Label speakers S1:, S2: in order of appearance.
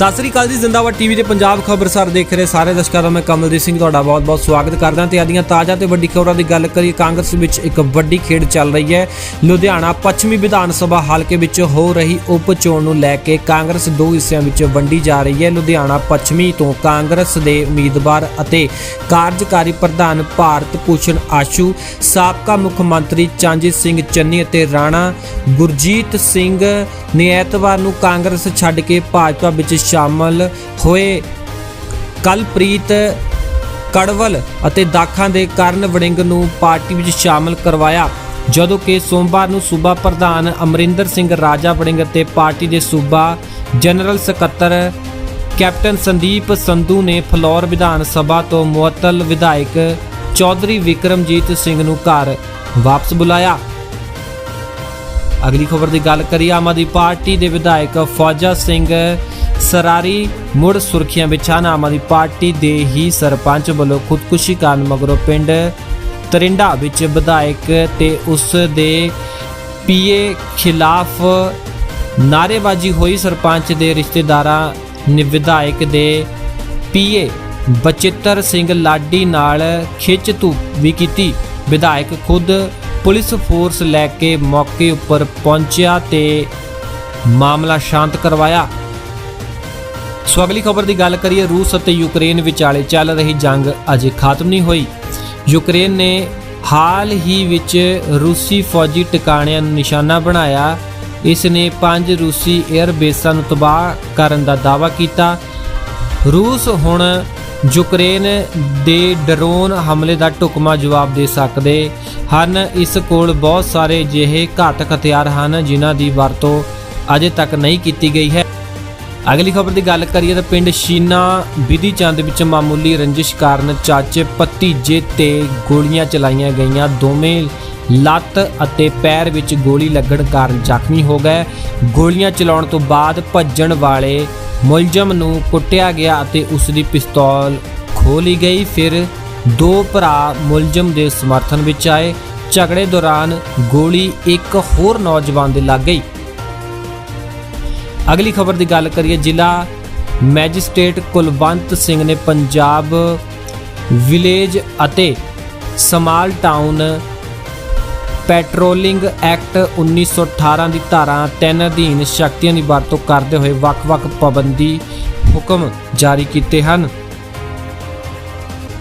S1: ਸਤਿ ਸ੍ਰੀ ਅਕਾਲ ਜੀ, ਜ਼ਿੰਦਾਬਾਦ ਟੀਵੀ ਤੇ ਪੰਜਾਬ ਖਬਰਸਾਰ ਦੇਖ ਰਹੇ ਸਾਰੇ ਦਰਸ਼ਕਾਂ ਦਾ ਮੈਂ ਕਮਲਦੀਪ ਸਿੰਘ ਤੁਹਾਡਾ ਬਹੁਤ-ਬਹੁਤ ਸਵਾਗਤ ਕਰਦਾ। ਤੇ ਆਦੀਆਂ ਤਾਜ਼ਾ ਤੇ ਵੱਡੀ ਖਬਰਾਂ ਦੀ ਗੱਲ ਕਰੀਏ, ਕਾਂਗਰਸ ਵਿੱਚ ਇੱਕ ਵੱਡੀ ਖੇਡ ਚੱਲ ਰਹੀ ਹੈ। ਲੁਧਿਆਣਾ ਪੱਛਮੀ ਵਿਧਾਨ ਸਭਾ ਹਲਕੇ ਵਿੱਚ ਹੋ ਰਹੀ ਉਪ ਚੋਣ ਨੂੰ ਲੈ ਕੇ ਕਾਂਗਰਸ ਦੋ ਹਿੱਸਿਆਂ ਵਿੱਚ ਵੰਡੀ ਜਾ ਰਹੀ ਹੈ। ਲੁਧਿਆਣਾ ਪੱਛਮੀ ਤੋਂ ਕਾਂਗਰਸ ਦੇ ਉਮੀਦਵਾਰ ਅਤੇ ਕਾਰਜਕਾਰੀ ਪ੍ਰਧਾਨ ਭਾਰਤ ਭੂਸ਼ਣ ਆਸ਼ੂ, ਸਾਬਕਾ ਮੁੱਖ ਮੰਤਰੀ ਚੰਜੀਤ ਸਿੰਘ ਚੰਨੀ ਅਤੇ ਰਾਣਾ ਗੁਰਜੀਤ ਸਿੰਘ ਨੇ ਐਤਵਾਰ ਨੂੰ ਕਾਂਗਰਸ ਛੱਡ ਕੇ ਭਾਜਪਾ ਵਿੱਚ ਸ਼ਾਮਲ ਹੋਏ। ਕਲਪ੍ਰੀਤ ਕੜਵਲ ਅਤੇ ਦਾਖਾਂ ਦੇ ਕਰਨ ਵੜਿੰਗ ਨੂੰ ਪਾਰਟੀ ਵਿੱਚ ਸ਼ਾਮਲ ਕਰਵਾਇਆ, ਜਦੋਂ ਕਿ ਸੋਮਵਾਰ ਨੂੰ ਸੂਬਾ ਪ੍ਰਧਾਨ ਅਮਰਿੰਦਰ ਸਿੰਘ ਰਾਜਾ ਵੜਿੰਗ ਅਤੇ ਪਾਰਟੀ ਦੇ ਸੂਬਾ ਜਨਰਲ ਸਕੱਤਰ ਕੈਪਟਨ ਸੰਦੀਪ ਸੰਧੂ ਨੇ ਫਲੌਰ ਵਿਧਾਨ ਸਭਾ ਤੋਂ ਮੁਅੱਤਲ ਵਿਧਾਇਕ ਚੌਧਰੀ ਵਿਕਰਮਜੀਤ ਸਿੰਘ ਨੂੰ ਘਰ ਵਾਪਸ ਬੁਲਾਇਆ। ਅਗਲੀ ਖਬਰ ਦੀ ਗੱਲ ਕਰੀਏ, ਆਮ ਆਦਮੀ ਪਾਰਟੀ ਦੇ ਵਿਧਾਇਕ ਫੌਜਾ ਸਿੰਘ ਸਰਾਰੀ ਮੁੜ ਸੁਰਖੀਆਂ ਵਿੱਚ ਹਨ ਆਮ ਆਦਮੀ ਪਾਰਟੀ ਦੇ ਹੀ ਸਰਪੰਚ ਵੱਲੋਂ ਖੁਦਕੁਸ਼ੀ ਕਰਨ ਮਗਰੋਂ ਪਿੰਡ ਤਰਿੰਡਾ ਵਿੱਚ ਵਿਧਾਇਕ ਤੇ ਉਸ ਦੇ ਪੀਏ ਖਿਲਾਫ ਨਾਰੇਬਾਜ਼ੀ ਹੋਈ। ਸਰਪੰਚ ਦੇ ਰਿਸ਼ਤੇਦਾਰਾਂ ਨੇ ਵਿਧਾਇਕ ਦੇ ਪੀਏ ਬਚਿੱਤਰ ਸਿੰਘ ਲਾਡੀ ਨਾਲ ਖਿੱਚ ਧੂਪ ਵੀ ਕੀਤੀ। ਵਿਧਾਇਕ ਖੁਦ ਪੁਲਿਸ ਫੋਰਸ ਲੈ ਕੇ ਮੌਕੇ ਉੱਪਰ ਪਹੁੰਚਿਆ ਤੇ ਮਾਮਲਾ ਸ਼ਾਂਤ ਕਰਵਾਇਆ। ਸੋ ਅਗਲੀ ਖਬਰ ਦੀ ਗੱਲ ਕਰੀਏ, ਰੂਸ ਅਤੇ ਯੂਕਰੇਨ ਵਿਚਾਲੇ ਚੱਲ ਰਹੀ ਜੰਗ ਅਜੇ ਖਤਮ ਨਹੀਂ ਹੋਈ। ਯੂਕਰੇਨ ਨੇ ਹਾਲ ਹੀ ਵਿੱਚ ਰੂਸੀ ਫੌਜੀ ਟਿਕਾਣਿਆਂ ਨੂੰ ਨਿਸ਼ਾਨਾ ਬਣਾਇਆ। ਇਸ ਨੇ ਪੰਜ ਰੂਸੀ 에ਅਰ ਬੇਸਾਂ ਨੂੰ ਤਬਾਹ ਕਰਨ ਦਾ ਦਾਅਵਾ ਕੀਤਾ। ਰੂਸ ਹੁਣ ਯੂਕਰੇਨ ਦੇ ਡਰੋਨ ਹਮਲੇ ਦਾ ਢੁਕਮਾ ਜਵਾਬ ਦੇ ਸਕਦੇ ਹਨ। ਇਸ ਕੋਲ ਬਹੁਤ ਸਾਰੇ ਜਿਹੇ ਘਾਤਕ ਹਥਿਆਰ ਹਨ ਜਿਨ੍ਹਾਂ ਦੀ ਵਰਤੋਂ ਅਜੇ ਤੱਕ ਨਹੀਂ ਕੀਤੀ ਗਈ ਹੈ। ਅਗਲੀ ਖਬਰ ਦੀ ਗੱਲ ਕਰੀਏ ਤਾਂ ਪਿੰਡ ਸ਼ੀਨਾ ਵਿਧੀ ਚੰਦ ਵਿੱਚ ਮਾਮੂਲੀ ਰੰਜਿਸ਼ ਕਾਰਨ ਚਾਚੇ ਭਤੀਜੇ ਤੇ ਗੋਲੀਆਂ ਚਲਾਈਆਂ ਗਈਆਂ। ਦੋਵੇਂ ਲੱਤ ਅਤੇ ਪੈਰ ਵਿੱਚ ਗੋਲੀ ਲੱਗਣ ਕਾਰਨ ਜ਼ਖਮੀ ਹੋ ਗਏ। ਗੋਲੀਆਂ ਚਲਾਉਣ ਤੋਂ ਬਾਅਦ ਭੱਜਣ ਵਾਲੇ ਮੁਲਜ਼ਮ ਨੂੰ ਕੁੱਟਿਆ ਗਿਆ ਅਤੇ ਉਸ ਦੀ ਪਿਸਤੌਲ ਖੋਹ ਗਈ। ਫਿਰ ਦੋ ਭਰਾ ਮੁਲਜ਼ਮ ਦੇ ਸਮਰਥਨ ਵਿੱਚ ਆਏ। ਝਗੜੇ ਦੌਰਾਨ ਗੋਲੀ ਇੱਕ ਹੋਰ ਨੌਜਵਾਨ ਦੇ ਲੱਗ ਗਈ। ਅਗਲੀ ਖਬਰ ਦੀ ਗੱਲ ਕਰੀਏ, ਜ਼ਿਲ੍ਹਾ ਮੈਜਿਸਟ੍ਰੇਟ ਕੁਲਵੰਤ ਸਿੰਘ ਨੇ ਪੰਜਾਬ ਵਿਲੇਜ ਅਤੇ ਸਮਾਲ ਟਾਊਨ ਪੈਟਰੋਲਿੰਗ ਐਕਟ 1918 ਦੀ ਧਾਰਾ 3 ਅਧੀਨ ਸ਼ਕਤੀਆਂ ਦੀ ਵਰਤੋਂ ਕਰਦੇ ਹੋਏ ਵੱਖ-ਵੱਖ ਪਾਬੰਦੀ ਹੁਕਮ ਜਾਰੀ ਕੀਤੇ ਹਨ।